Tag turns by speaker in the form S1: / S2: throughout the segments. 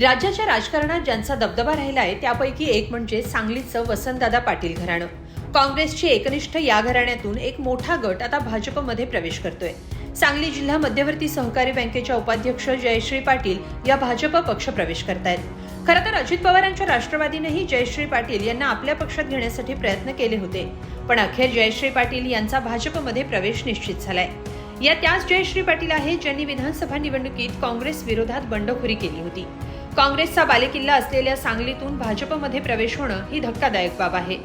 S1: राज्याच्या राजकारणात ज्यांचा दबदबा राहिला आहे त्यापैकी एक म्हणजे सांगलीचं वसंतदादा पाटील घराणं. काँग्रेसची एकनिष्ठ या घराण्यातून एक मोठा गट आता भाजपमध्ये प्रवेश करतोय. सांगली जिल्हा मध्यवर्ती सहकारी बँकेच्या उपाध्यक्ष जयश्री पाटील या भाजप पक्ष प्रवेश करतायत. खरं तर अजित पवारांच्या राष्ट्रवादीनेही जयश्री पाटील यांना आपल्या पक्षात घेण्यासाठी प्रयत्न केले होते. पण अखेर जयश्री पाटील यांचा भाजपमध्ये प्रवेश निश्चित झालाय. या त्याच जयश्री पाटील आहेत ज्यांनी विधानसभा निवडणुकीत काँग्रेस विरोधात बंडखोरी केली होती. काँग्रेसचा बालेकिल्ला असलेल्या सांगलीतून भाजपमध्ये प्रवेश होणं ही धक्कादायक बाब आहे.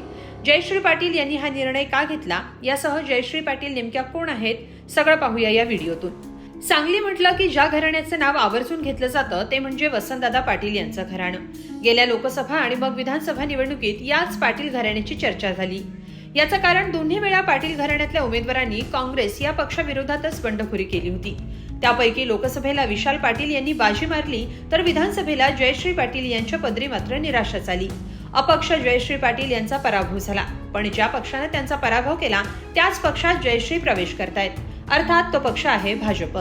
S1: जयश्री पाटील यांनी हा निर्णय का घेतला? यासह जयश्री पाटील नेमक्या कोण आहेत? सगळं पाहूया या व्हिडिओतून. सांगली म्हटलं की ज्या घराण्याचं नाव आवर्जून घेतलं जातं ते म्हणजे वसंतदादा पाटील यांचं घराणं. गेल्या लोकसभा आणि मग विधानसभा निवडणुकीत याच पाटील घराण्याची चर्चा झाली. याचं कारण दोन्ही वेळा पाटील घराण्यातल्या उमेदवारांनी काँग्रेस या पक्षाविरोधातच बंडखोरी केली होती. त्यापैकी लोकसभेला विशाल पाटील यांनी बाजी मारली तर विधानसभेला जयश्री पाटील यांच्या पदरी मात्र निराशा झाली अपक्ष जयश्री पाटील यांचा पराभव झाला पण ज्या पक्षानं त्यांचा पराभव केला त्याच पक्षात जयश्री प्रवेश करतायत. अर्थात तो पक्ष आहे भाजप.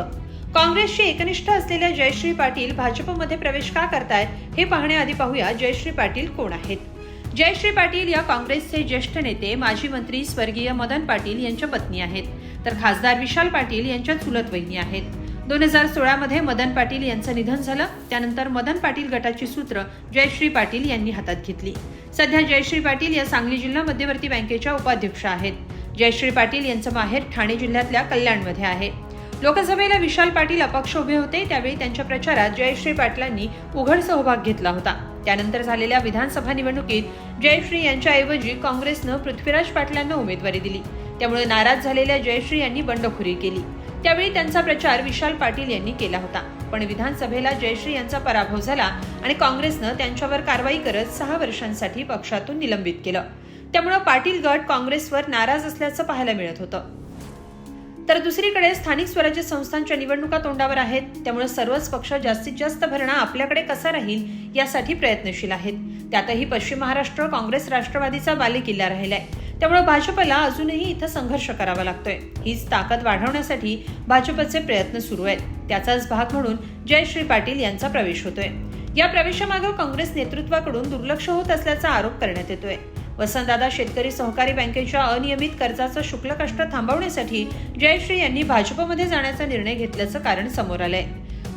S1: काँग्रेसची एकनिष्ठ असलेल्या जयश्री पाटील भाजपमध्ये प्रवेश का करतायत हे पाहण्याआधी पाहूया जयश्री पाटील कोण आहेत. जयश्री पाटील या काँग्रेसचे ज्येष्ठ नेते माजी मंत्री स्वर्गीय मदन पाटील यांच्या पत्नी आहेत. तर खासदार विशाल पाटील यांच्या चुलत वहिनी आहेत. दोन हजार सोळामध्ये मदन पाटील यांचं निधन झालं. त्यानंतर मदन पाटील गटाची सूत्र जयश्री पाटील यांनी हातात घेतली. सध्या जयश्री पाटील या सांगली जिल्हा मध्यवर्ती बँकेच्या उपाध्यक्ष आहेत. जयश्री पाटील यांचं माहेर ठाणे जिल्ह्यातल्या कल्याणमध्ये आहे. लोकसभेला विशाल पाटील अपक्ष उभे होते त्यावेळी त्यांच्या प्रचारात जयश्री पाटलांनी उघड सहभाग घेतला होता. त्यानंतर झालेल्या विधानसभा निवडणुकीत जयश्री यांच्याऐवजी काँग्रेसनं पृथ्वीराज पाटलांना उमेदवारी दिली. त्यामुळे नाराज झालेल्या जयश्री यांनी बंडखोरी केली. त्यावेळी त्यांचा प्रचार विशाल पाटील यांनी केला होता. पण विधानसभेला जयश्री यांचा पराभव झाला आणि काँग्रेसनं त्यांच्यावर कारवाई करत सहा वर्षांसाठी पक्षातून निलंबित केलं. त्यामुळे पाटील गट काँग्रेसवर नाराज असल्याचं पाहायला मिळत होतं. तर दुसरीकडे स्थानिक स्वराज्य संस्थांच्या निवडणुका तोंडावर आहेत. त्यामुळे सर्वच पक्ष जास्तीत जास्त भरणा आपल्याकडे कसा राहील यासाठी प्रयत्नशील आहेत. त्यातही पश्चिम महाराष्ट्र काँग्रेस राष्ट्रवादीचा बालेकिल्ला राहिलाय. त्यामुळे भाजपला अजूनही इथं संघर्ष करावा लागतोय. हीच ताकद वाढवण्यासाठी भाजपचे प्रयत्न सुरू आहेत. त्याचाच भाग म्हणून जयश्री पाटील यांचा प्रवेश होतोय. या प्रवेशामागे काँग्रेस नेतृत्वाकडून दुर्लक्ष होत असल्याचा आरोप करण्यात येतोय. वसंतदादा शेतकरी सहकारी बँकेच्या अनियमित कर्जाचं शुक्ल कष्ट थांबवण्यासाठी जयश्री यांनी भाजपमध्ये जाण्याचा निर्णय घेतल्याचं कारण समोर आलंय.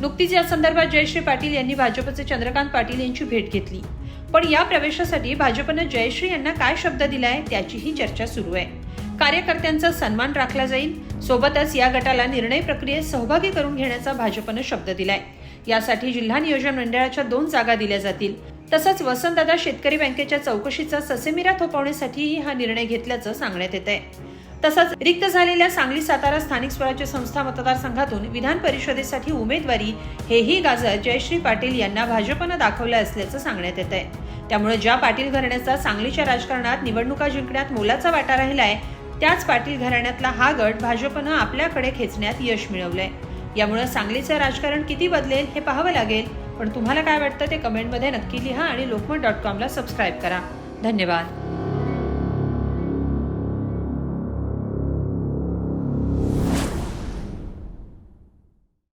S1: नुकतीच या संदर्भात जयश्री पाटील यांनी भाजपचे चंद्रकांत पाटील यांची भेट घेतली. पण या प्रवेशासाठी भाजपनं जयश्री यांना काय शब्द दिलाय त्याचीही चर्चा सुरू आहे. कार्यकर्त्यांचा सन्मान राखला जाईल. सोबतच या गटाला निर्णय प्रक्रियेत सहभागी करून घेण्याचा भाजपनं शब्द दिलाय. यासाठी जिल्हा नियोजन मंडळाच्या दोन जागा दिल्या जातील. तसंच वसंतदादा शेतकरी बँकेच्या चौकशीचा ससेमिरा थोपवण्यासाठीही हा निर्णय घेतल्याचं सांगण्यात येत आहे तसंच रिक्त झालेल्या सांगली सातारा स्थानिक स्वराज्य संस्था मतदारसंघातून विधान परिषदेसाठी उमेदवारी हेही गाजर जयश्री पाटील यांना भाजपनं दाखवलं असल्याचं सांगण्यात येत आहे त्यामुळे ज्या पाटील घराण्याचा सांगलीच्या राजकारणात निवडणुका जिंकण्यात मोलाचा वाटा राहिलाय त्याच पाटील घराण्यातला हा गट भाजपनं आपल्याकडे खेचण्यात यश मिळवलंय. यामुळे सांगलीचं राजकारण किती बदलेल हे पाहावं लागेल. पण तुम्हाला काय वाटतं ते कमेंटमध्ये नक्की लिहा आणि लोकमत डॉट कॉमला सबस्क्राईब करा. धन्यवाद.